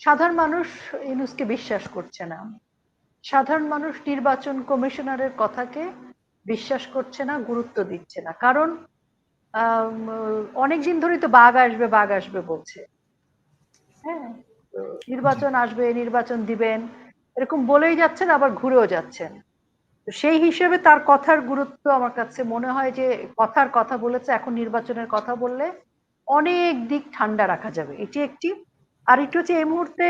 সাধারণ মানুষ ইউনুসকে বিশ্বাস করছে না। সাধারণ মানুষ নির্বাচন কমিশনারের কথাকে বিশ্বাস করছে না, গুরুত্ব দিচ্ছে না। কারণ অনেক দিন ধরেই তো বাঘ আসবে বাঘ আসবে বলছে। হ্যাঁ নির্বাচন আসবে, নির্বাচন দিবেন, এরকম বলেই যাচ্ছেন, আবার ঘুরেও যাচ্ছেন। সেই হিসেবে তার কথার গুরুত্ব আমার কাছে মনে হয় যে, কথার কথা বলেছে, এখন নির্বাচনের কথা বললে অনেক দিক ঠান্ডা রাখা যাবে। এটি একটি আর একটু হচ্ছে এই মুহূর্তে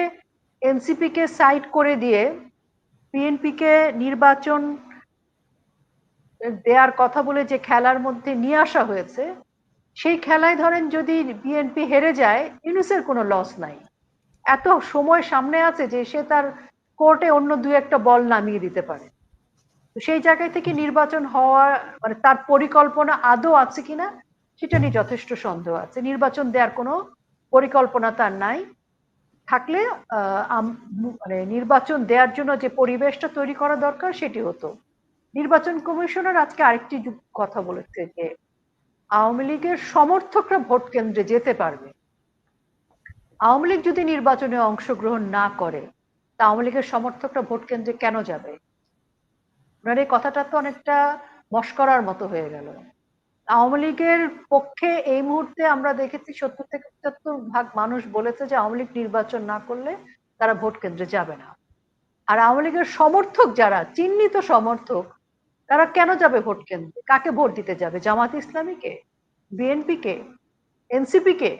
এনসিপি কে সাইড করে দিয়ে বিএনপি কে নির্বাচন দেওয়ার কথা বলে যে খেলার মধ্যে নিয়ে আসা হয়েছে, সেই খেলায় ধরেন যদি বিএনপি হেরে যায়, ইউনুসের কোনো লস নাই। এত সময় সামনে আছে যে সে তার কোর্টে অন্য দুই একটা বল নামিয়ে দিতে পারে। সেই জায়গায় থেকে নির্বাচন হওয়া মানে তার পরিকল্পনা আদৌ আছে কিনা, সেটা নিয়ে যথেষ্ট সন্দেহ আছে। নির্বাচন দেওয়ার কোনো পরিকল্পনা তার নাই। থাকলে মানে নির্বাচন দেওয়ার জন্য যে পরিবেশটা তৈরি করা দরকার সেটি হতো। নির্বাচন কমিশনার আজকে আরেকটি কথা বলেছে যে, আওয়ামী লীগের সমর্থকরা ভোট কেন্দ্রে যেতে পারবে। আওয়ামী লীগ যদি নির্বাচনে অংশগ্রহণ না করে, তা আওয়ামী লীগের সমর্থকরা ভোট কেন্দ্রে কেন যাবে? ওনার এই কথাটা তো অনেকটা মস্করার মতো হয়ে গেল। আওয়ামী লীগের পক্ষে এই মুহূর্তে আমরা দেখেছি সত্তর থেকে পঁচাত্তর ভাগ মানুষ বলেছে যে আওয়ামী লীগ নির্বাচন না করলে তারা ভোট কেন্দ্রে যাবে না। আর আওয়ামী লীগের সমর্থক যারা, চিহ্নিত সমর্থক, তারা কেন যাবে ভোট কেন্দ্রে? কাকে ভোট দিতে যাবে? জামাত ইসলামীকে? বিএনপিকে? এনসিপিকে?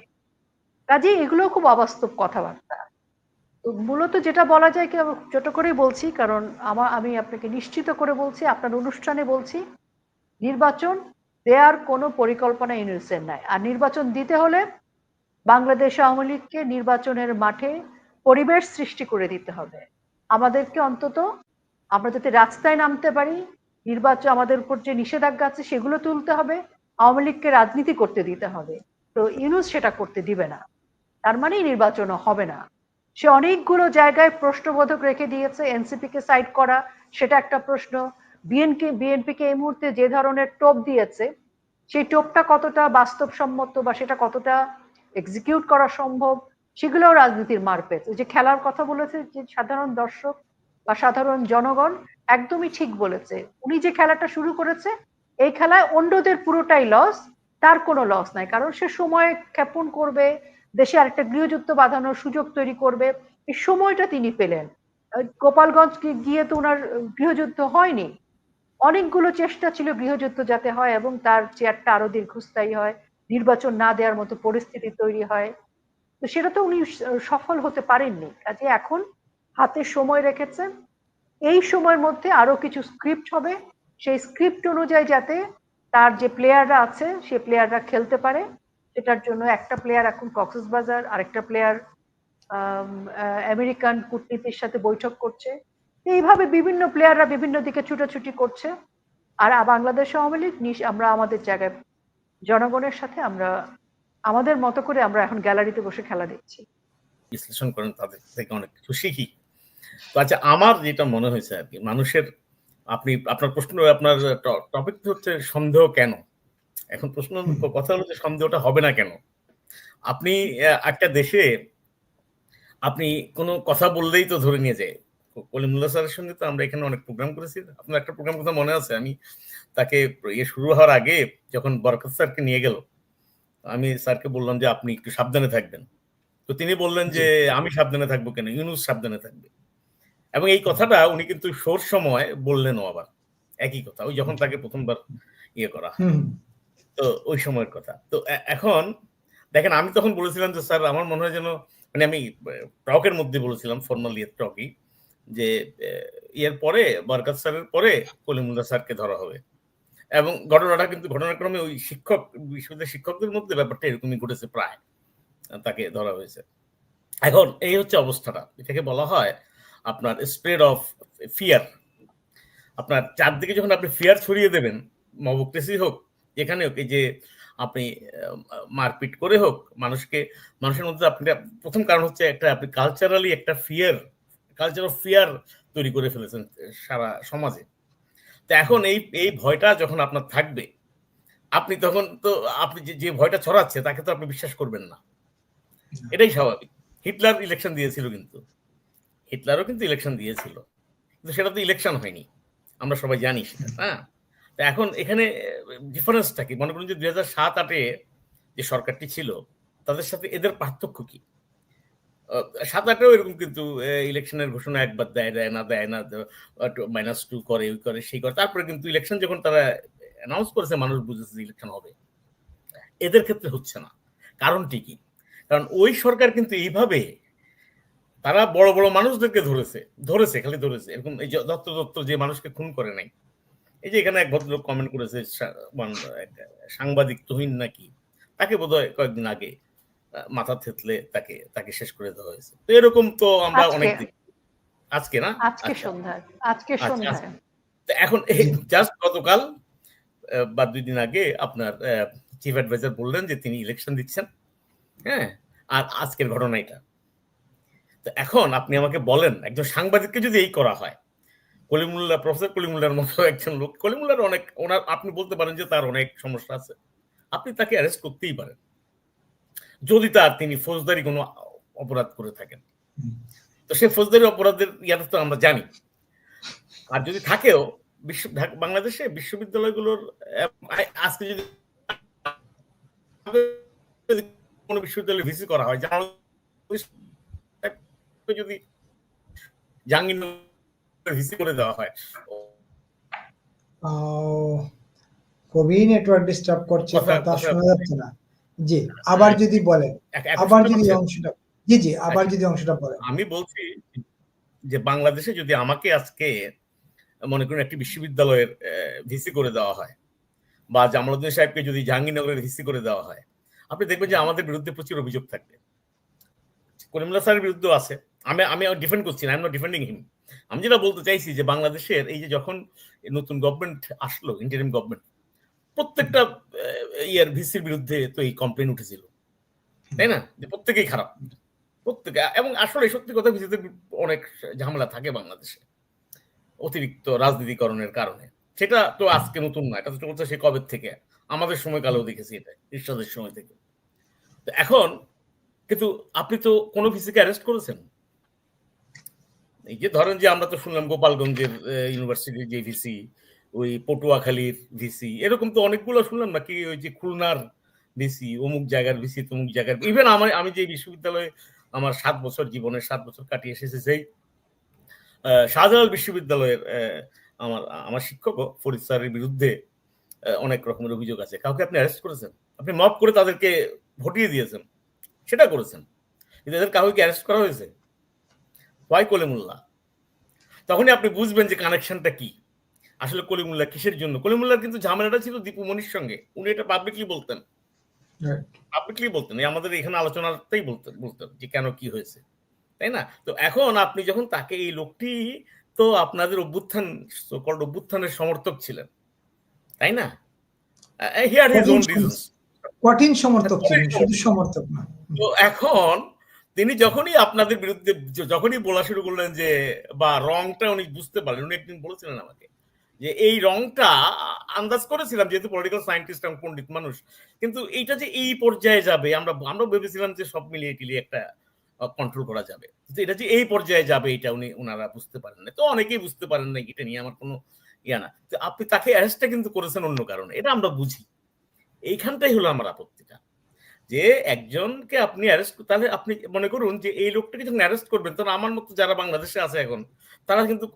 কাজে এগুলো খুব অবাস্তব কথাবার্তা। তো মূলত যেটা বলা যায় কি ছোট করেই বলছি, কারণ আমার আমি আপনাকে নিশ্চিত করে বলছি, আপনার অনুষ্ঠানে বলছি, নির্বাচন দেওয়ার কোনো পরিকল্পনা ইউনিসের নাই। আর নির্বাচন দিতে হলে বাংলাদেশ আওয়ামী লীগকে নির্বাচনের মাঠে পরিবেশ সৃষ্টি করে দিতে হবে। আমাদেরকে অন্তত আমরা যাতে রাস্তায় নামতে পারি নির্বাচন আমাদের উপর যে নিষেধাজ্ঞা আছে সেগুলো তুলতে হবে, আওয়ামী লীগকে রাজনীতি করতে দিতে হবে। তো ইউনুস সেটা করতে দিবে না। তার মানেই নির্বাচনও হবে না। সে অনেকগুলো জায়গায় প্রশ্নবোধক রেখে দিয়েছে এনসিপি কে সাইড করা, সেটা একটা প্রশ্ন। বিএনপি বিএনপিকে এই মুহূর্তে যে ধরনের টোপ দিয়েছে, সেই টোপটা কতটা বাস্তবসম্মত বা সেটা কতটা এক্সিকিউট করা সম্ভব, সেগুলোও রাজনীতির মার পেয়েছে যে খেলার কথা বলেছে যে সাধারণ দর্শক বা সাধারণ জনগণ একদমই ঠিক বলেছে। উনি যে খেলাটা শুরু করেছে, এই খেলায় অন্যদের পুরোটাই লস তার কোনো লস নাই। কারণ সে সময় ক্ষেপণ করবে, দেশে আরেকটা গৃহযুদ্ধ বাঁধানোর সুযোগ তৈরি করবে, এই সময়টা তিনি পেলেন। গোপালগঞ্জ গিয়ে তো ওনার গৃহযুদ্ধ হয়নি। অনেকগুলো চেষ্টা ছিল গৃহযুদ্ধ যাতে হয় এবং তার চেয়ারটা আরও দীর্ঘস্থায়ী হয়, নির্বাচন না দেওয়ার মতো পরিস্থিতি তৈরি হয়। তো সেটা তো উনি সফল হতে পারেননি। কাজে এখন হাতে সময় রেখেছেন। এই সময়ের মধ্যে আরও কিছু স্ক্রিপ্ট হবে। সেই স্ক্রিপ্ট অনুযায়ী যাতে তার যে প্লেয়াররা আছে, সে প্লেয়াররা খেলতে পারে। সেটার জন্য একটা প্লেয়ার এখন কক্সবাজার আরেকটা প্লেয়ার আমেরিকান কূটনীতির সাথে বৈঠক করছে। এইভাবে বিভিন্ন প্লেয়াররা বিভিন্ন দিকে ছুটাছুটি করছে। আর বাংলাদেশ আওয়ামী লীগ আমরা আমাদের জায়গায় জনগণের সাথে আমরা আমাদের মতো করে আমরা এখন গ্যালারিতে বসে খেলা দেখছি। বিশ্লেষণ করেন তাদের থেকে অনেক কিছু শিখি। তো আচ্ছা আমার যেটা মনে হয়েছে আর কি মানুষের আপনি আপনার প্রশ্ন আপনার টপিক হচ্ছে সন্দেহ কেন? এখন প্রশ্ন কথা হলো যে সন্দেহটা হবে না কেন? আপনি একটা দেশে আপনি কোনো কথা বললেই তো ধরে নিয়ে যায়। কলিমুল্লাহ স্যারের সঙ্গে তো আমরা এখানে অনেক প্রোগ্রাম করেছি। আপনার একটা প্রোগ্রাম কথা মনে আছে? আমি তাকে ইয়ে শুরু হওয়ার আগে যখন বরকত স্যারকে নিয়ে গেল আমি স্যারকে বললাম যে আপনি একটু সাবধানে থাকবেন। তো তিনি বললেন যে আমি সাবধানে থাকব কেন? ইউনুস সাবধানে থাকবে। এবং এই কথাটা উনি কিন্তু শোর সময় বললেনও আবার। একই কথা। ওই যখন তাকে প্রথমবার ইয়ে করা তো ওই সময়ের কথা। তো এখন দেখেন আমি তখন বলেছিলাম যে স্যার আমার মনে হয় যেন মানে আমি টকের মধ্যে বলেছিলাম ফর্মাল ইয়ে টকই। যে ইয়ের পরে বরকাত স্যারের পরে কলিমুল্লাহ স্যারকে ধরা হবে। এবং ঘটনাটা কিন্তু, ঘটনাক্রমে ওই শিক্ষক, বিশ্ববিদ্যালয়ের শিক্ষকদের মধ্যে ব্যাপারটা এরকমই ঘটেছে প্রায়, তাকে ধরা হয়েছে। এখন এই হচ্ছে অবস্থাটা। এটাকে বলা হয় আপনার স্প্রেড অফ ফিয়ার আপনার চারদিকে যখন আপনি ফিয়ার ছড়িয়ে দেবেন মবক্রেসি হোক, যেখানে হোক, এই যে আপনি মারপিট করে হোক, মানুষকে, মানুষের মধ্যে আপনি প্রথম কারণ হচ্ছে একটা, আপনি কালচারালি একটা ফিয়ার কালচার অফ ফিয়ার তৈরি করে ফেলেছেন সারা সমাজে। তো এখন এই এই ভয়টা যখন আপনার থাকবে, আপনি তখন তো আপনি যে ভয়টা ছড়াচ্ছে, তাকে তো আপনি বিশ্বাস করবেন না। এটাই স্বাভাবিক। হিটলার ইলেকশন দিয়েছিল কিন্তু। হিটলারও কিন্তু ইলেকশন দিয়েছিল। কিন্তু সেটা তো ইলেকশন হয়নি। আমরা সবাই জানি সেটা হ্যাঁ? তো এখন এখানে ডিফারেন্সটা কি? মনে করুন যে দুই হাজার সাত আটে যে সরকারটি ছিল, তাদের সাথে এদের পার্থক্য কি? আহ, সাত আটেও এরকম কিন্তু ইলেকশনের ঘোষণা একবার দেয় দেয় না দেয় না মাইনাস টু করে ওই করে সেই করে। তারপরে কিন্তু ইলেকশন যখন তারা অ্যানাউন্স করেছে মানুষ বুঝেছে ইলেকশন হবে। এদের ক্ষেত্রে হচ্ছে না। কারণটি কি? কারণ ওই সরকার কিন্তু এইভাবে তারা বড় বড় মানুষদেরকে ধরেছে ধরেছে খালি ধরেছে। এরকম এই দত্ত দত্ত যে মানুষকে খুন করে নাই। এই যে এখানে এক ভদ্রলোক কমেন্ট করেছে মান- সাংবাদিক তুহিন নাকি তাকে বোধহয় কয়েকদিন আগে মাথা থেতলে তাকে তাকে শেষ করে দেওয়া হয়েছে। তো এরকম তো আমরা অনেক। আজকে না? আজকে আচ্ছা। সন্ধ্যায় আজকে আচ্ছা, সন্ধ্যায় তো এখন জাস্ট গতকাল বা দুই দিন আগে আপনার চিফ অ্যাডভাইজার বললেন যে তিনি ইলেকশন দিচ্ছেন। হ্যাঁ? আর আজকের ঘটনা এটা। তো এখন আপনি আমাকে বলেন একজন সাংবাদিককে যদি এই করা হয় কলিমুল্লাহ প্রফেসর কলিমুল্লার মতো একজন লোক কলিমুল্লার অনেক ওনার আপনি বলতে পারেন যে তার অনেক সমস্যা আছে। আপনি তাকে অ্যারেস্ট করতেই পারেন। যদি তার তিনি ফৌজদারি কোনো অপরাধ করে থাকেন। তো সে ফৌজদারি অপরাধের ইয়াটা তো আমরা জানি। আর যদি থাকেও বিশ্ব বাংলাদেশে বিশ্ববিদ্যালয়গুলোর আজকে যদি কোনো বিশ্ববিদ্যালয়ে ভিসি করা হয় যদি জাহাঙ্গীরনগর ভিসি করে দেওয়া হয়। খুবই নেটওয়ার্ক ডিস্টার্ব করছে কথা- শোনা যাচ্ছে না। জি আবার যদি বলেন আবার যদি অংশটা জি জি আবার আচ্ছা। যদি অংশটা বলেন। আমি বলছি যে বাংলাদেশে যদি আমাকে আজকে মনে করুন একটি বিশ্ববিদ্যালয়ের ভিসি করে দেওয়া হয় বা জামালউদ্দিন সাহেবকে যদি জাহাঙ্গীরনগরের ভিসি করে দেওয়া হয় আপনি দেখবেন যে আমাদের বিরুদ্ধে প্রচুর অভিযোগ থাকবে। করিমুল্লাহ স্যারের বিরুদ্ধেও আছে। আমি আমি ডিফেন্ড করছি না I am not defending him আমি যেটা বলতে চাইছি যে বাংলাদেশের এই যে যখন নতুন গভর্নমেন্ট আসলো ইন্টারিম গভর্নমেন্ট প্রত্যেকটা ইয়ার ভিসির বিরুদ্ধে তো এই কমপ্লেন উঠেছিল। তাই না? যে প্রত্যেকেই খারাপ। প্রত্যেকে, এবং আসলে সত্যি কথা ভিসিতে অনেক ঝামেলা থাকে বাংলাদেশে। অতিরিক্ত রাজনীতিকরণের কারণে। সেটা তো আজকে নতুন না, এটা তো চলছে সে কবে থেকে? আমাদের সময়কালেও দেখেছি এটা ইরশাদের সময় থেকে। তো এখন, কিন্তু আপনি তো কোনো ভিসিকে অ্যারেস্ট করেছেন? এই যে ধরেন যে আমরা তো শুনলাম গোপালগঞ্জের ইউনিভার্সিটির যে ভিসি ওই পটুয়াখালীর ভিসি, এরকম তো অনেকগুলো শুনলাম নাকি ওই যে খুলনার ভিসি, অমুক জায়গার ভিসি, তমুক জায়গার ইভেন আমার, আমি যে বিশ্ববিদ্যালয়ে আমার সাত বছর জীবনের সাত বছর কাটিয়ে এসেছে সেই শাহজালাল বিশ্ববিদ্যালয়ের আমার আমার শিক্ষক ফরিদ স্যারের বিরুদ্ধে অনেক রকমের অভিযোগ আছে। কাউকে আপনি অ্যারেস্ট করেছেন? আপনি মপ করে তাদেরকে ভটিয়ে দিয়েছেন। সেটা করেছেন। কিন্তু এদের কাউকে অ্যারেস্ট করা হয়েছে? ওয়াই কলিমুল্লাহ তখনই আপনি বুঝবেন যে কানেকশনটা কি। আসলে কলিমুল্লাহ কিসের জন্য? কলিমুল্লাহর কিন্তু ঝামেলাটা ছিল দীপু মনির সঙ্গে। উনি এটা পাবলিকলি বলতেন. পাবলিকলি বলতেন। আমাদের এখানে আলোচনাতেই বলতেন বলতেন যে কেন কি হয়েছে। তাই না? তো এখন আপনি যখন তাকে এই লোকটি তো আপনাদের অভ্যুত্থান অভ্যুত্থানের সমর্থক ছিলেন। তাই না? হিয়ার হিজ ওন রিজনস কঠিন সমর্থক। ছিলেন শুধু সমর্থক। না। তো এখন তিনি যখনই আপনাদের বিরুদ্ধে যখনই বলা শুরু করলেন যে বা রংটা উনি বুঝতে পারলেন উনি একদিন বলেছিলেন আমাকে যে এই রংটা আন্দাজ করেছিলাম, যেহেতু পলিটিক্যাল সায়েন্টিস্ট এবং পণ্ডিত মানুষ, কিন্তু এইটা যে এই পর্যায়ে যাবে, আমরা আমরা ভেবেছিলাম যে সব মিলিয়ে টিলিয়ে একটা কন্ট্রোল করা যাবে। কিন্তু এটা যে এই পর্যায়ে যাবে, এটা উনি ওনারা বুঝতে পারেন না। তো অনেকেই বুঝতে পারেন না এটা নিয়ে আমার কোনো ইয়া না। তো আপনি তাকে অ্যারেস্টটা কিন্তু করেছেন অন্য কারণে, এটা আমরা বুঝি। এইখানটাই হলো আমার আপত্তিটা। যে একজনকে আপনি অ্যারেস্ট তাহলে আপনি মনে করুন যে এই লোকটাকে যখন অ্যারেস্ট করবেন তখন আমার মতো যারা বাংলাদেশে আছে এখন তারা কিন্তু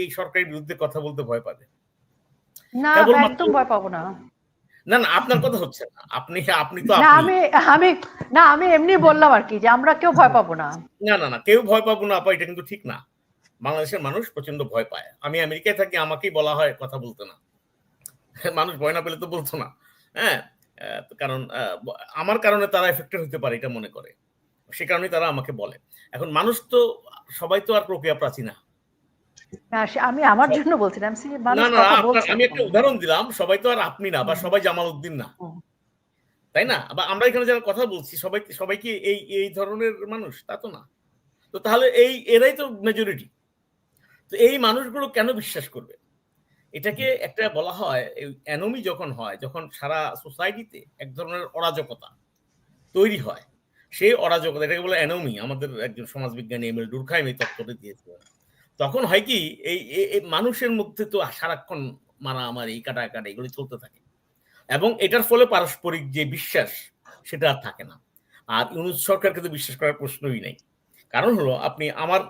এই সরকারের বিরুদ্ধে কথা বলতে ভয় পাবে। না একদম ভয় পাবো না। না না আপনার কথা হচ্ছে না। আপনি আপনি তো আমি আমি না আমি এমনি বললাম আর কি যে আমরা কেউ ভয় পাবো না। না না না কেউ ভয় পাবো না আপা এটা কিন্তু ঠিক না। বাংলাদেশের মানুষ প্রচণ্ড ভয় পায়। আমি আমেরিকায় থাকি আমাকেই বলা হয় কথা বলতে না। মানুষ ভয় না পেলে তো বলতো না। হ্যাঁ কারণ আমার কারণে তারা এফেক্টেড হতে পারে এটা মনে করে। সে কারণে তারা আমাকে বলে। এখন মানুষ তো সবাই তো আর প্রক্রিয়া প্রাচী না আমি আমার জন্য বলছিলাম না না আমি একটা উদাহরণ দিলাম সবাই তো আর আপনি না বা সবাই জামাল উদ্দিন না। তাই না? বা আমরা এখানে যারা কথা বলছি সবাই সবাই কি এই এই ধরনের মানুষ? তা তো না। তো তাহলে এই এরাই তো মেজরিটি তো এই মানুষগুলো কেন বিশ্বাস করবে? এটাকে একটা বলা হয় অ্যানোমি যখন হয় যখন সারা সোসাইটিতে এক ধরনের অরাজকতা তৈরি হয় সেই অরাজকতা এটাকে বলে অ্যানোমি আমাদের একজন সমাজবিজ্ঞানী এম এল ডুরখাইম এই তত্ত্বটা দিয়েছিলেন। তখন হয় কি, এই, এই- এই মানুষের মধ্যে তো সারাক্ষণ মারামারি, কাটাকাটি এগুলো চলতে থাকে। এবং এটার ফলে পারস্পরিক যে বিশ্বাস, সেটা আর থাকে না। আর ইউনুস সরকারকে তো বিশ্বাস করার প্রশ্নই নেই। কারণ হলো, আপনি আমার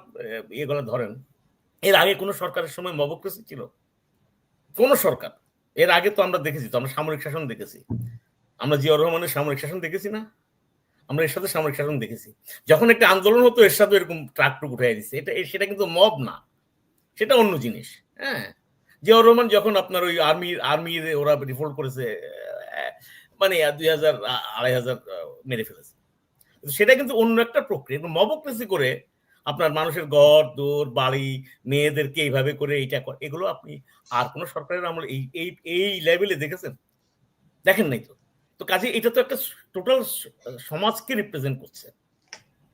এগুলো ধরেন, এর আগে কোনো সরকারের সময় মবক্রেসি ছিল? কোন সরকার। এর আগে তো আমরা দেখেছি, তো আমরা সামরিক শাসন দেখেছি। আমরা জিয়াউর রহমানের সামরিক শাসন দেখেছি না? আমরা এর সাথে সামরিক শাসন দেখেছি। যখন একটা আন্দোলন হতো, এর সাথে এরকম ট্রাক টুক উঠাই দিচ্ছে এটা সেটা কিন্তু মব না। সেটা অন্য জিনিস হ্যাঁ? জিয়াউর রহমান যখন আপনার ওই আর্মি আর্মি ওরা রিফোল্ট করেছে মানে দুই হাজার আড়াই হাজার মেরে ফেলেছে। সেটা কিন্তু অন্য একটা প্রক্রিয়া। মবক্রেসি করে আপনার মানুষের ঘর, দোর, বাড়ি, মেয়েদেরকে এইভাবে করে এইটা এগুলো আপনি আর কোনো সরকারের আমল এই এই লেভেলে দেখেছেন? দেখেন নাই তো? তো কাজে এটা তো একটা টোটাল সমাজকে রিপ্রেজেন্ট করছে।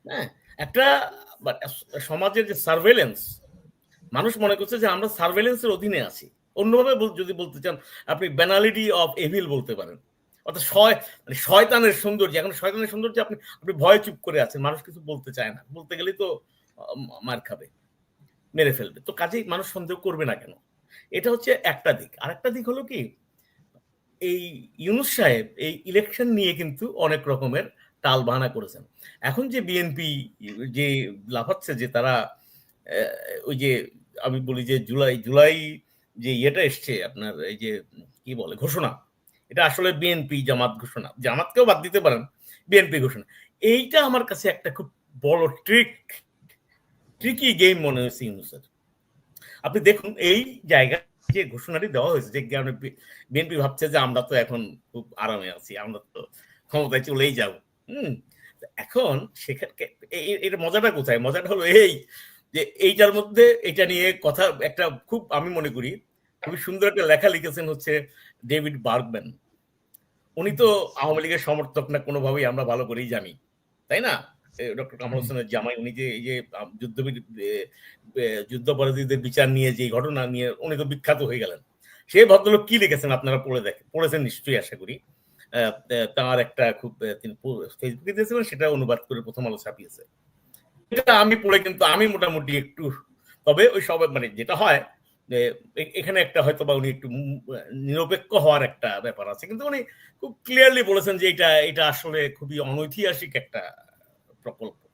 হ্যাঁ? একটা সমাজের যে সার্ভেলেন্স মানুষ মনে করছে যে আমরা সার্ভেলেন্সের অধীনে আছি। অন্যভাবে যদি বলতে চান, আপনি ব্যানালিটি অফ এভিল বলতে পারেন। অর্থাৎ শয় মানে শয়তানের সৌন্দর্য, এখন শয়তানের সৌন্দর্য আপনি আপনি ভয় চুপ করে আছেন, মানুষ কিছু বলতে চায় না। বলতে গেলেই তো মার খাবে, মেরে ফেলবে। তো কাজেই মানুষ সন্দেহ করবে না কেন? এটা হচ্ছে একটা দিক। আরেকটা দিক হলো কি এই ইউনুস সাহেব এই ইলেকশন নিয়ে কিন্তু অনেক রকমের টাল বাহানা করেছেন। এখন যে বিএনপি যে লাফাচ্ছে যে তারা ওই যে আমি বলি যে জুলাই জুলাই যে ইয়েটা এসছে আপনার এই যে কি বলে ঘোষণা, এটা আসলে বিএনপি জামাত ঘোষণা। জামাতকেও বাদ দিতে পারেন বিএনপি ঘোষণা। এইটা আমার কাছে একটা খুব বড় ট্রিক ট্রিকি গেম মনে হয়েছে ইউনুসের। আপনি দেখুন, এই জায়গায় যে ঘোষণাটি দেওয়া হয়েছে, যে বিএনপি ভাবছে যে আমরা তো এখন খুব আরামে আছি, আমরা তো ক্ষমতায় চলেই যাব। হুম এখন সেখানে এর মজাটা কোথায়? মজাটা হলো এই যে এইটার মধ্যে এটা নিয়ে কথা, একটা খুব আমি মনে করি, খুবই সুন্দর একটা লেখা লিখেছেন হচ্ছে ডেভিড বার্গম্যান। উনি তো আওয়ামী লীগের সমর্থক না, কোনোভাবেই আমরা ভালো করেই জানি, তাই না? ডক্টর কামাল হোসেনের জামাই উনি যে এই যে যুদ্ধ যুদ্ধাপরাধীদের বিচার নিয়ে যে ঘটনা নিয়ে উনি তো বিখ্যাত হয়ে গেলেন। সেই ভদ্রলোক কি লিখেছেন আপনারা পড়ে দেখেন পড়েছেন নিশ্চয়ই আশা করি। তার একটা খুব তিনি ফেসবুকে দিয়েছিলেন সেটা অনুবাদ করে প্রথম আলো ছাপিয়েছে। এটা আমি পড়ে কিন্তু আমি মোটামুটি একটু তবে ওই সব মানে যেটা হয় এখানে একটা হয়তো বা উনি একটু নিরপেক্ষ হওয়ার একটা ব্যাপার আছে। কিন্তু উনি খুব ক্লিয়ারলি বলেছেন যে এটা এটা আসলে খুবই অনৈতিহাসিক একটা প্রকল্প।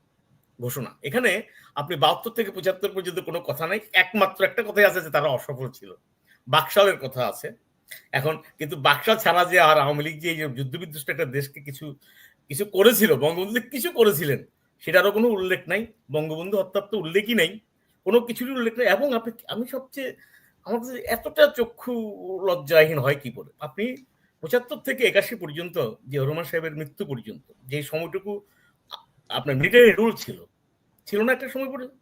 ঘোষণা। এখানে আপনি বাহাত্তর থেকে পঁচাত্তর পর্যন্ত কোনো কথা নাই, একমাত্র একটা কথাই আছে যে তারা অসফল ছিল। বাকশালের কথা আছে। এখন কিন্তু বাকশাল ছাড়া যে আর আওয়ামী লীগ যে যুদ্ধবিধ্বস্ত একটা দেশকে কিছু কিছু করেছিল, বঙ্গবন্ধু কিছু করেছিলেন, সেটারও কোনো উল্লেখ নাই। বঙ্গবন্ধু হত্যার তো উল্লেখই নাই। কোনো কিছুরই উল্লেখ নেই। এবং আপনি, আমি সবচেয়ে, আমার কাছে এতটা চক্ষু লজ্জাহীন হয় কি করে? আপনি পঁচাত্তর থেকে একাশি পর্যন্ত যে রহমান সাহেবের মৃত্যু পর্যন্ত, যে সময়টুকু আপনার মিলিটারি রুল ছিল। ছিল না একটা সময় পর্যন্ত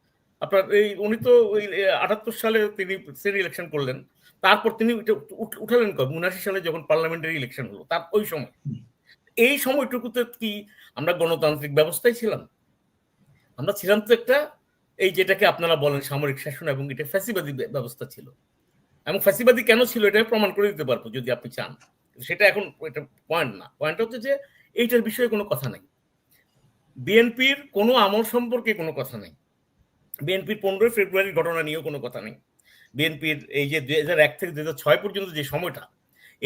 আপনার এই উনি তো ওই আটাত্তর সালে তিনি সেন ইলেকশন করলেন। তারপর তিনি উঠালেন কবে? উনাশি সালে যখন পার্লামেন্টারি ইলেকশন হলো, তার ওই সময়। এই সময়টুকুতে কি আমরা গণতান্ত্রিক ব্যবস্থায় ছিলাম? আমরা ছিলাম তো একটা, এই যেটাকে আপনারা বলেন সামরিক শাসন এবং এটা ফ্যাসিবাদী ব্যবস্থা ছিল। এবং ফ্যাসিবাদী কেন ছিল এটা প্রমাণ করে দিতে পারব যদি আপনি চান। সেটা এখন এটা পয়েন্ট না। পয়েন্ট হচ্ছে যে এইটার বিষয়ে কোনো কথা নাই। বিএনপির কোনো আমল সম্পর্কে কোনো কথা নেই। বিএনপির পনেরোই ফেব্রুয়ারির ঘটনা নিয়েও কোনো কথা নেই। বিএনপির এই যে দুই হাজার এক থেকে দুই হাজার ছয় পর্যন্ত যে সময়টা,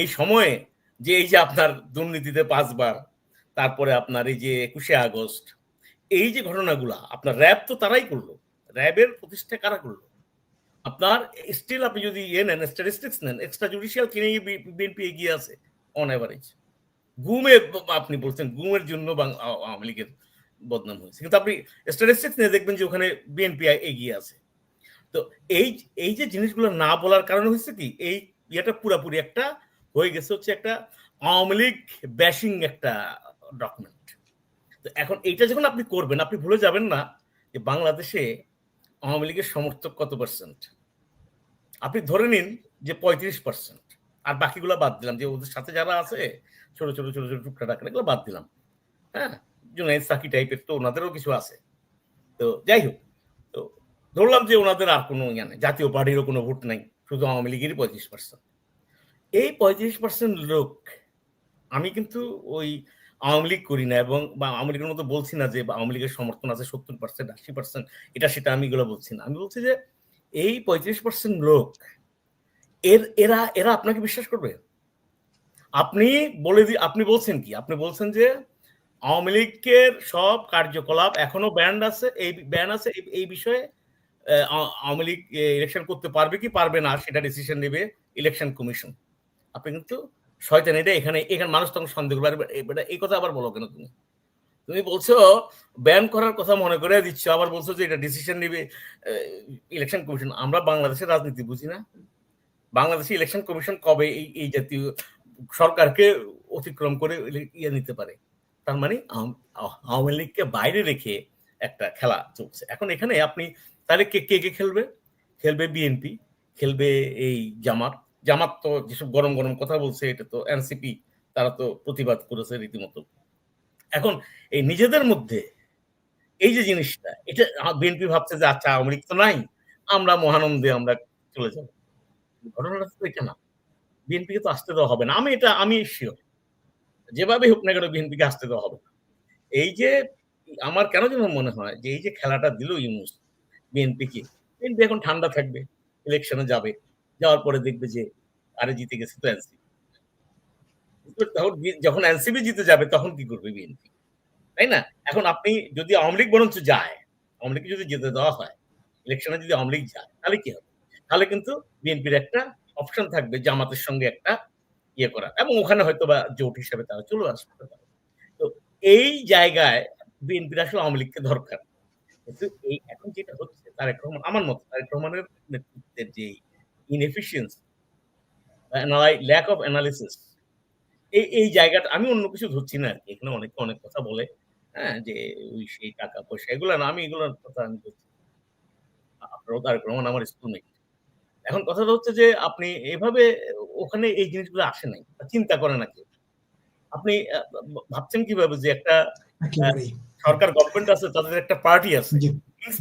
এই সময়ে যে এই যে আপনার দুর্নীতিতে পাঁচবার, তারপরে আপনার এই যে একুশে আগস্ট, এই যে ঘটনাগুলা, আপনার র্যাব তো তারাই করল। র্যাবের প্রতিষ্ঠা কারা করল? আপনার স্টিল আপনি যদি ইয়ে নেন স্ট্যাটিস্টিক্স নেন এক্সট্রা জুডিশিয়াল কিনে বিএনপি এগিয়ে আছে? অন অ্যাভারেজ গুমে আপনি বলছেন, গুমের জন্য আওয়ামী লীগের বদনাম হয়েছে। কিন্তু আপনি স্ট্যাটিস্টিক্স নিয়ে দেখবেন যে ওখানে বিএনপি এগিয়ে আছে। তো এই এই যে জিনিসগুলো না বলার কারণে হচ্ছে কি, এই ইয়েটা পুরাপুরি একটা হয়ে গেছে হচ্ছে একটা আওয়ামী লীগ ব্যাশিং একটা ডকুমেন্ট তো এখন এইটা যখন আপনি করবেন, আপনি ভুলে যাবেন না যে বাংলাদেশে আওয়ামী লীগের সমর্থক কত পার্সেন্ট আপনি ধরে নিন যে পঁয়ত্রিশ পার্সেন্ট আর বাকিগুলো বাদ দিলাম, যে ওদের সাথে যারা আছে, ছোট ছোট ছোট ছোট টুকরা টাকরা এগুলো বাদ দিলাম। হ্যাঁ? জুনাইদ সাকি টাইপের তো ওনাদেরও কিছু আছে। তো যাই হোক, তো ধরলাম যে ওনাদের আর কোনো ইয়ে নেই, জাতীয় পার্টিরও কোনো ভোট নাই, শুধু আওয়ামী লীগেরই পঁয়ত্রিশ পার্সেন্ট এই পঁয়ত্রিশ পার্সেন্ট লোক, আমি কিন্তু ওই আওয়ামী লীগ করি না এবং বা আওয়ামী লীগের মতো বলছি না যে আওয়ামী লীগের সমর্থন আছে সত্তর পার্সেন্ট আশি পার্সেন্ট এটা সেটা আমি এগুলো বলছি না। আমি বলছি যে এই পঁয়ত্রিশ পার্সেন্ট লোক, এর, এরা এরা আপনাকে বিশ্বাস করবে? আপনি বলে দি, আপনি বলছেন কি? আপনি বলছেন যে আওয়ামী লীগের সব কার্যকলাপ এখনও ব্যান্ড আছে। এই ব্যান আছে, এই- বিষয়ে আওয়ামী লীগ ইলেকশন করতে পারবে কি পারবে না সেটা ডিসিশন নেবে ইলেকশন কমিশন আপনি কিন্তু শয়তান, এটা এখানে এখানে মানুষ তখন সন্দেহ করবে এই কথা আবার বলো কেন তুমি? তুমি বলছো ব্যান করার কথা মনে করে দিচ্ছ, আবার বলছো যে এটা ডিসিশন নেবে ইলেকশন কমিশন আমরা বাংলাদেশের রাজনীতি বুঝি না। বাংলাদেশে ইলেকশন কমিশন কবে এই এই জাতীয় সরকারকে অতিক্রম করে ইয়ে নিতে পারে? তার মানে আওয়ামী লীগকে বাইরে রেখে একটা খেলা চলছে। এখন এখানে আপনি তাহলে কে কে কে খেলবে? খেলবে বিএনপি খেলবে এই জামাত। জামাত তো যেসব গরম গরম কথা বলছে, এটা তো এনসিপি তারা তো প্রতিবাদ করেছে রীতিমতো। এখন এই নিজেদের মধ্যে এই যে জিনিসটা, এটা বিএনপি ভাবছে যে আচ্ছা আওয়ামী লীগ তো নাই, আমরা মহানন্দে আমরা চলে যাব। ঘটনাটা তো এটা না। বিএনপিকে তো আসতে দেওয়া হবে না। আমি এটা, আমি শিওর যেভাবে হোক না কেন বিএনপিকে আসতে দেওয়া হবে এই যে আমার কেন যেন মনে হয় যে এই যে খেলাটা দিল ইউনুস বিএনপিকে বিএনপি এখন ঠান্ডা থাকবে ইলেকশনে যাবে, যাওয়ার পরে দেখবে যে আরে জিতে গেছে তো এনসিপি। যখন এনসিপি জিতে যাবে তখন কি করবে বিএনপি? তাই না? এখন আপনি যদি আওয়ামী লীগ বরঞ্চ যায়, আওয়ামী লীগ যদি যেতে দেওয়া হয় ইলেকশনে যদি আওয়ামী লীগ যায়, তাহলে কি হবে? তাহলে কিন্তু বিএনপির একটা অপশন থাকবে জামাতের সঙ্গে একটা ইয়ে করা এবং ওখানে হয়তো বা জোট হিসেবে তারা চলে আসতে পারে। তো এই জায়গায় বিএনপির আসলে আওয়ামী লীগকে দরকার। কিন্তু এই এখন যেটা হচ্ছে, তারেক রহমান, আমার মত তারেক রহমানের নেতৃত্বের যে ইনএফিসিয়েন্সি ল্যাক অফ অ্যানালিসিস এই এই জায়গাটা আমি অন্য কিছু ধরছি না এখানে অনেকে অনেক কথা বলে হ্যাঁ যে ওই সেই টাকা পয়সা, এগুলো না, আমি এগুলোর কথা আমি বলছি। আপনারও তারেক রহমান আমার স্কুলমেট এখন কথাটা হচ্ছে যে আপনি এভাবে ওখানে এই জিনিসগুলো আসে নাই চিন্তা করে নাকি? আপনি ভাবছেন কীভাবে যে একটা সরকার গভর্নমেন্ট আছে তাদের একটা পার্টি আছে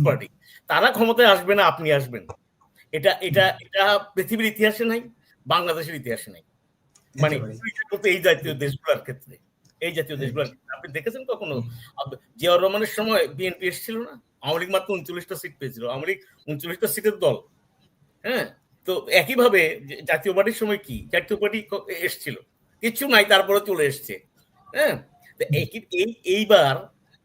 পার্টি তারা ক্ষমতায় আসবে না আপনি আসবেন। এটা এটা এটা পৃথিবীর ইতিহাসে নাই বাংলাদেশের ইতিহাসে নাই। মানে এই জাতীয় দেশগুলোর ক্ষেত্রে এই জাতীয় দেশগুলোর ক্ষেত্রে। আপনি দেখেছেন কখনো? জিয়াউর রহমানের সময় বিএনপি এসেছিল না? আওয়ামী লীগ মাত্র উনচল্লিশটা সিট পেয়েছিল। আওয়ামী লীগ উনচল্লিশটা সিটের দল। হ্যাঁ? তো একইভাবে জাতীয় পার্টির সময় কি? জাতীয় পার্টি এসছিল। কিচ্ছু নাই তারপরে চলে এসছে। হ্যাঁ? এই- এই এইবার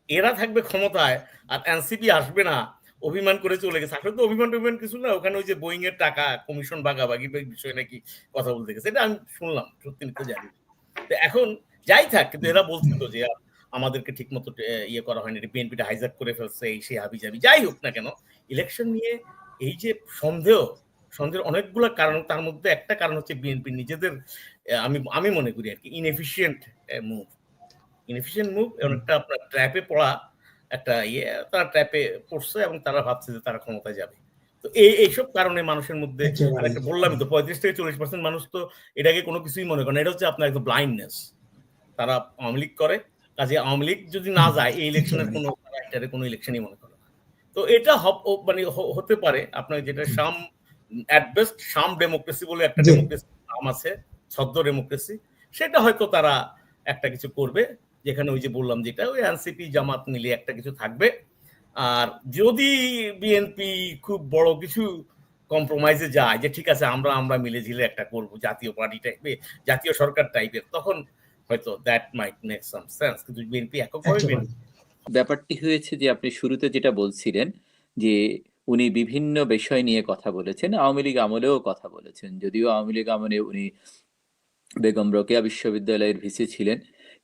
এরা থাকবে ক্ষমতায় আর এনসিপি আসবে না অভিমান করে চলে গেছে। আসলে তো অভিমান টভিমান কিছু না ওখানে ওই যে বোয়িং এর টাকা কমিশন ভাগাভাগি বিষয়ে নাকি কথা বলতে গেছে। এটা আমি শুনলাম সত্যি মিথ্যে জানি। তো এখন যাই থাক কিন্তু এরা বলছে তো যে আমাদেরকে ঠিক মতো ইয়ে করা হয়নি। বিএনপিটা হাইজাক করে ফেলছে এই সেই হাবি যাবি যাই হোক না কেন ইলেকশন নিয়ে এই যে সন্দেহ সন্দেহের অনেকগুলো কারণ তার মধ্যে একটা কারণ হচ্ছে বিএনপি নিজেদের আমি আমি মনে করি আর কি ইনএফিসিয়েন্ট মুভ ইনএফিসিয়েন্ট মুভ অনেকটা আপনার ট্র্যাপে পড়া একটা ইয়ে তারা ট্র্যাপে পড়ছে এবং তারা ভাবছে যে তারা ক্ষমতায় যাবে। তো এই এইসব কারণে মানুষের মধ্যে একটা বললামই তো পঁয়ত্রিশ থেকে চল্লিশ পার্সেন্ট মানুষ তো এটাকে কোনো কিছুই মনে করে না এটা হচ্ছে আপনার একদম ব্লাইন্ডনেস তারা আওয়ামী লীগ করে কাজে আওয়ামী লীগ যদি না যায় এই ইলেকশনের কোনো কোনো ইলেকশনই মনে করে না। তো এটা মানে হতে পারে আপনার যেটা some at best some democracy বলে একটা ডেমোক্রেসি নাম আছে ছদ্ম ডেমোক্রেসি সেটা হয়তো তারা একটা কিছু করবে যেখানে ওই যে বললাম যেটা ওই এনসিপি জামাত মিলিয়ে একটা কিছু থাকবে। আর যদি বিএনপি খুব বড় কিছু কম্প্রোমাইজে যায় যে ঠিক আছে আমরা আমরা মিলে ঝিলে একটা করব জাতীয় পার্টি টাইপের জাতীয় সরকার টাইপের তখন হয়তো that might make some sense কিন্তু বিএনপি একেবারেই। ব্যাপারটি হয়েছে যে আপনি শুরুতে যেটা বলছিলেন যে উনি বিভিন্ন বিষয় নিয়ে কথা বলেছেন, আওয়ামী লীগ আমলেও কথা বলেছেন। যদিও আওয়ামী লীগ আমলে উনি বেগম রোকেয়া বিশ্ববিদ্যালয়ের ভিসি ছিলেন,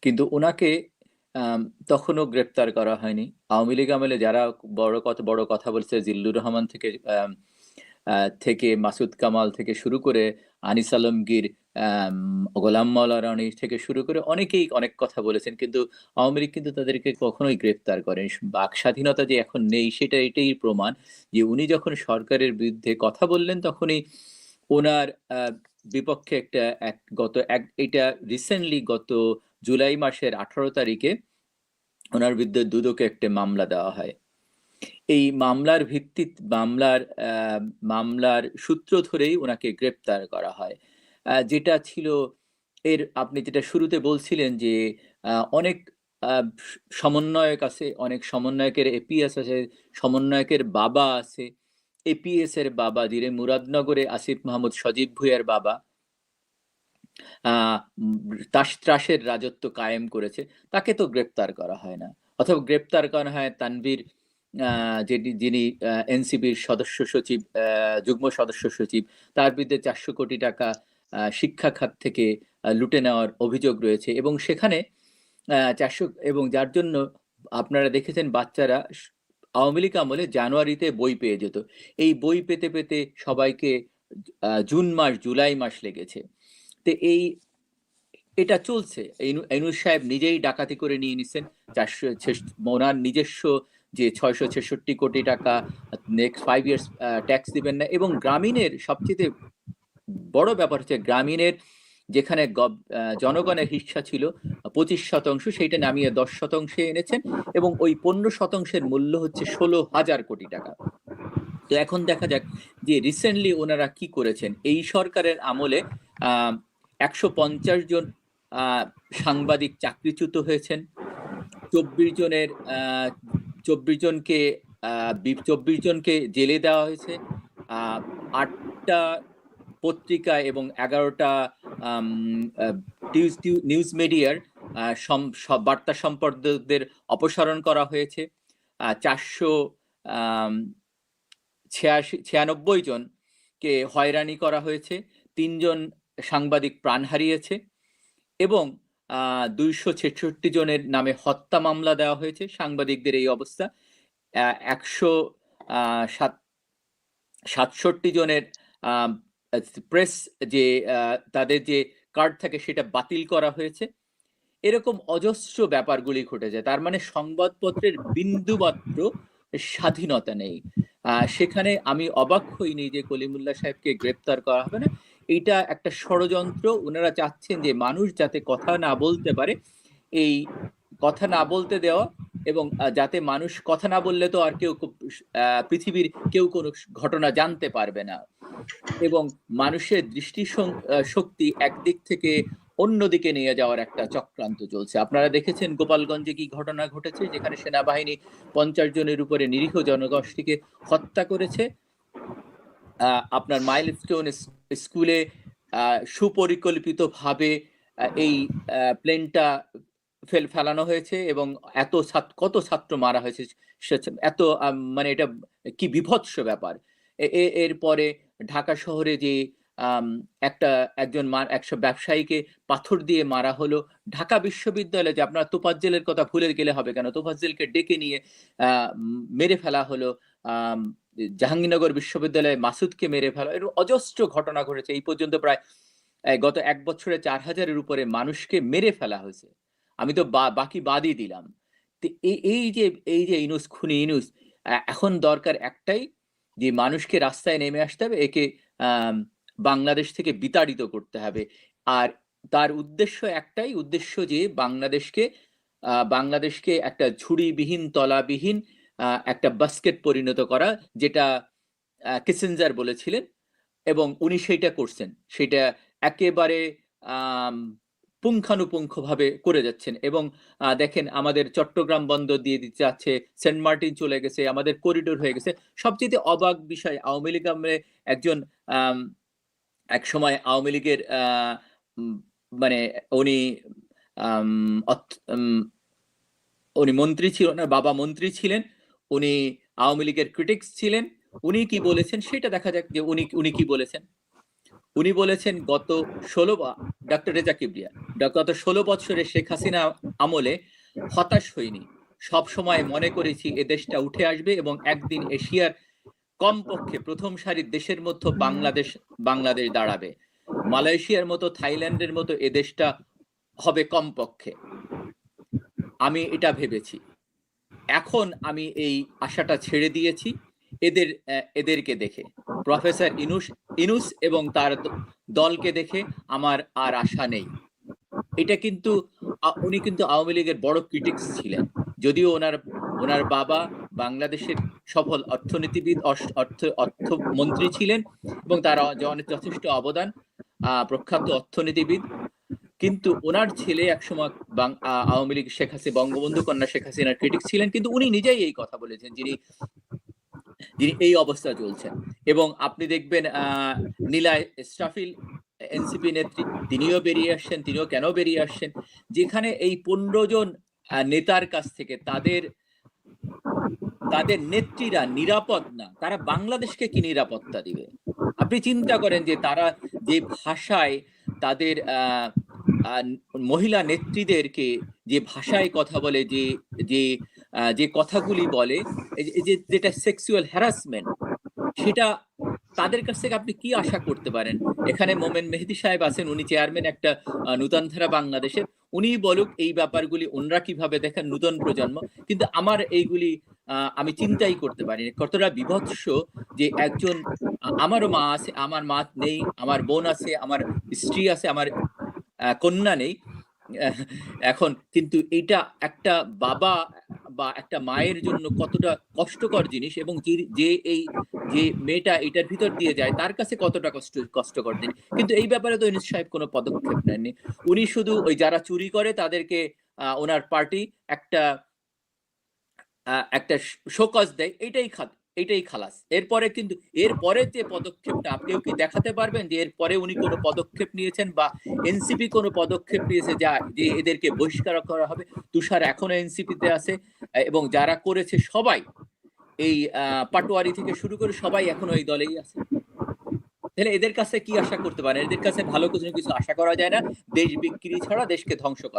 কিন্তু ওনাকে তখনও গ্রেপ্তার করা হয়নি। আওয়ামী লীগ আমলে যারা বড় কথা বড় কথা বলছে, জিল্লুর রহমান থেকে থেকে, মাসুদ কামাল থেকে শুরু করে আনিস আলমগীর গোলাম মাওলা রানী থেকে শুরু করে অনেকেই অনেক কথা বলেছেন, কিন্তু আওয়ামী লীগ কিন্তু তাদেরকে কখনোই গ্রেপ্তার করেন। বাক স্বাধীনতা যে এখন নেই, সেটা এটাই প্রমাণ যে উনি যখন সরকারের বিরুদ্ধে কথা বললেন, তখনই ওনার বিপক্ষে একটা, এক গত, এক, এটা রিসেন্টলি গত জুলাই মাসের আঠারো তারিখে ওনার বিরুদ্ধে দুদকে একটা মামলা দেওয়া হয়। এই মামলার ভিত্তিত মামলার মামলার সূত্র ধরেই ওনাকে গ্রেপ্তার করা হয়। যেটা ছিল এর, আপনি যেটা শুরুতে বলছিলেন যে অনেক সমন্বয়ক আছে, অনেক সমন্বয়কের এপিএস আছে, সমন্বয়কের বাবা আছে এপিএস এর বাবা, যিনি মুরাদনগরে আসিফ মাহমুদ সজীব ভুইয়ার বাবা। তাস ত্রাসের রাজত্ব কায়েম করেছে, তাকে তো গ্রেপ্তার করা হয় না। অথবা গ্রেপ্তার করা হয় তানভীর যিনি এনসিবির সদস্য সচিব যুগ্ম সদস্য সচিব, তার বিরুদ্ধে চারশো কোটি টাকা শিক্ষা খাত থেকে লুটে নেওয়ার অভিযোগ রয়েছে এবং সেখানে চারশো, এবং যার জন্য আপনারা দেখেছেন বাচ্চারা আওয়ামী লীগ আমলে জানুয়ারিতে বই পেয়ে যেত। এই বই পেতে পেতে সবাইকে জুন মাস, জুলাই মাস লেগেছে। তো এই, এটা চলছে। এনু- সাহেব নিজেই ডাকাতি করে নিয়ে নিছেন। চারশো ওনার নিজস্ব যে ছয়শো ছেষট্টি কোটি টাকা নেক্সট ফাইভ ইয়ার্স ট্যাক্স দিবেন না। এবং গ্রামীণের সবচেয়ে বড় ব্যাপার হচ্ছে গ্রামীণের যেখানে জনগণের হিস্সা ছিল, পঁচিশ শতাংশ সেইটা নামিয়ে দশ শতাংশে এনেছেন এবং ওই পনেরো শতাংশের মূল্য হচ্ছে ষোলো হাজার কোটি টাকা। তো এখন দেখা যাক যে রিসেন্টলি ওনারা কি করেছেন। এই সরকারের আমলে একশো পঞ্চাশ জন সাংবাদিক চাকরিচ্যুত হয়েছেন। চব্বিশ জনের চব্বিশ জনকে চব্বিশ জনকে জেলে দেওয়া হয়েছে। আটটা পত্রিকা এবং এগারোটা নিউজ মিডিয়ার বার্তা সম্পাদকদের অপসারণ করা হয়েছে। চারশো ছিয়াশি ছিয়ানব্বই জনকে হয়রানি করা হয়েছে। তিনজন সাংবাদিক প্রাণ হারিয়েছে এবং দুইশো ছেষট্টি জনের নামে হত্যা মামলা দেওয়া হয়েছে। সাংবাদিকদের এই অবস্থা। একশো সাত, সাতষট্টি জনের প্রেস যে তাদের যে কার্ড থাকে সেটা বাতিল করা হয়েছে। এরকম অজস্র ব্যাপারগুলি ঘটে যায়। তার মানে সংবাদপত্রের বিন্দুমাত্র স্বাধীনতা নেই। সেখানে আমি অবাক হইনি যে কলিমুল্লাহ সাহেবকে গ্রেপ্তার করা হবে না। এটা একটা ষড়যন্ত্র। ওনারা চাচ্ছেন যে মানুষ যাতে কথা না বলতে পারে, এই কথা না বলতে দেওয়া এবং যাতে মানুষ কথা না বললে তো আর কেউ পৃথিবীর কেউ কোনো ঘটনা জানতে পারবে না। এবং মানুষের দৃষ্টি শক্তি একদিক থেকে অন্যদিকে নিয়ে যাওয়ার একটা চক্রান্ত চলছে। আপনারা দেখেছেন গোপালগঞ্জে কি ঘটনা ঘটেছে, যেখানে সেনাবাহিনী পঞ্চাশ জনের উপরে নিরীহ জনগোষ্ঠীকে হত্যা করেছে। আপনার মাইলস্টোন স্কুলে সুপরিকল্পিত ভাবে এই প্লেনটা ফেল, ফেলানো হয়েছে এবং এত কত ছাত্র মারা হয়েছে এত মানে এটা কি বিভৎস ব্যাপার। এরপরে ঢাকা শহরে যে একটা, একজন মা- একশো ব্যবসায়ীকে পাথর দিয়ে মারা হলো, ঢাকা বিশ্ববিদ্যালয়ে যে, আপনার তোফাজ্জেলের কথা ভুলে গেলে হবে কেন? তোফাজ্জেলকে ডেকে নিয়ে মেরে ফেলা হলো জাহাঙ্গীরনগর বিশ্ববিদ্যালয়ে মাসুদকে মেরে ফেলা এর অজস্র ঘটনা ঘটেছে। এই পর্যন্ত প্রায় গত এক বছরে চার হাজারের উপরে মানুষকে মেরে ফেলা হয়েছে। আমি তো বাকি বাদই দিলাম। এই যে এই যে ইনুস, খুনি ইনুস এখন দরকার একটাই যে মানুষকে রাস্তায় নেমে আসতে হবে, একে বাংলাদেশ থেকে বিতাড়িত করতে হবে। আর তার উদ্দেশ্য একটাই, উদ্দেশ্য যে বাংলাদেশকে বাংলাদেশকে একটা ঝুড়িবিহীন, তলাবিহীন একটা বাস্কেট পরিণত করা, যেটা কিসেঞ্জার বলেছিলেন এবং উনি সেইটা করছেন। সেটা একেবারে পুঙ্খানুপুঙ্খভাবে করে যাচ্ছেন এবং দেখেন আমাদের চট্টগ্রাম বন্দর দিয়ে দিতে যাচ্ছে সেন্ট মার্টিন চলে গেছে, আমাদের করিডোর হয়ে গেছে। সবচেয়ে অবাক বিষয়, আওয়ামী লীগ একজন এক সময় আওয়ামী লীগের মানে উনি উনি মন্ত্রী ছিল না, বাবা মন্ত্রী ছিলেন। উনি আওয়ামী লীগের ক্রিটিক্স ছিলেন। উনি কি বলেছেন সেটা দেখা যাক যে উনি উনি কি বলেছেন। উনি বলেছেন, গত ষোলো ডক্টর রেজা কিবরিয়া গত ষোলো বছরে শেখ হাসিনা আমলে হতাশ হইনি। সব সময় মনে করেছি এ দেশটা উঠে আসবে এবং একদিন এশিয়ার কমপক্ষে প্রথম সারির দেশের মধ্যে বাংলাদেশ বাংলাদেশ দাঁড়াবে। মালয়েশিয়ার মতো, থাইল্যান্ডের মতো এ দেশটা হবে কমপক্ষে। আমি এটা ভেবেছি। এখন আমি এই আশাটা ছেড়ে দিয়েছি এদের, এদেরকে দেখে। প্রফেসর ইনুস ইনুস এবং তার দলকে দেখে আমার আর আশা নেই। এটা কিন্তু উনি কিন্তু আওয়ামী লীগের বড় ক্রিটিক্স ছিলেন। যদিও ওনার ওনার বাবা বাংলাদেশের সফল অর্থনীতিবিদ অর্থ, অর্থ- অর্থমন্ত্রী ছিলেন এবং তার যথেষ্ট অবদান প্রখ্যাত অর্থনীতিবিদ। কিন্তু ওনার ছেলে একসময় আওয়ামী লীগ শেখ হাসিনা বঙ্গবন্ধু কন্যা শেখ হাসিনার ক্রিটিক ছিলেন কিন্তু উনি নিজেই এই কথা বলেছেন যিনি যিনি এই অবস্থা চলছেন। এবং আপনি দেখবেন নীলা স্টাফিল এনসিপি নেত্রী তিনিও বেরিয়ে আসছেন তিনিও কেন বেরিয়ে আসছেন? যেখানে এই পনেরো জন নেতার কাছ থেকে তাদের তাদের নেত্রীরা নিরাপদ না তারা বাংলাদেশকে কি নিরাপত্তা দিবে? আপনি চিন্তা করেন যে তারা যে ভাষায় তাদের আহ, মহিলা নেত্রীদেরকে যে ভাষায় কথা বলে, যে যে যে কথাগুলি বলে যে- যেটা সেক্সুয়াল হ্যারাসমেন্ট সেটা তাদের কাছ থেকে আপনি কি আশা করতে পারেন? এখানে মোমেন মেহেদি সাহেব আছেন, উনি চেয়ারম্যান একটা নূতন ধারা বাংলাদেশের। উনি বলুক, এই ব্যাপারগুলি ওনরা কীভাবে দেখেন নূতন প্রজন্ম। কিন্তু আমার এইগুলি আমি চিন্তাই করতে পারি। কতটা বিভৎস যে একজন আমারও মা আছে, আমার মা নেই, আমার বোন আছে, আমার স্ত্রী আছে, আমার কন্যা নেই। এখন কিন্তু এটা একটা বাবা বা একটা মায়ের জন্য কতটা কষ্টকর জিনিস এবং যে- এই যে মেয়েটা এটার ভিতর দিয়ে যায়, তার কাছে কতটা কষ্ট, কষ্টকর জিনিস। কিন্তু এই ব্যাপারে তো ইউনুস সাহেব কোনো পদক্ষেপ নেননি। উনি শুধু ওই যারা চুরি করে তাদেরকে ওনার পার্টি একটা একটা শোকজ দেয় এটাই খাত এটাই খালাস। এরপরে কিন্তু, এরপরে যে পদক্ষেপটা আপনিও কি দেখাতে পারবেন যে এরপরে উনি কোনো পদক্ষেপ নিয়েছেন বা এনসিপি কোনো পদক্ষেপ নিয়েছে যা, যে এদেরকে বহিষ্কার করা হবে? তুষার এখনও এনসিপিতে আছে, এবং যারা করেছে সবাই এই পাটোয়ারি থেকে শুরু করে সবাই এখনও এই দলেই আছে। তাহলে এদের কাছে কি আশা করতে পারেন? এদের কাছে ভালো কিছু কিছু আশা করা যায় না। দেশ বিক্রি ছাড়া দেশকে ধ্বংস করা।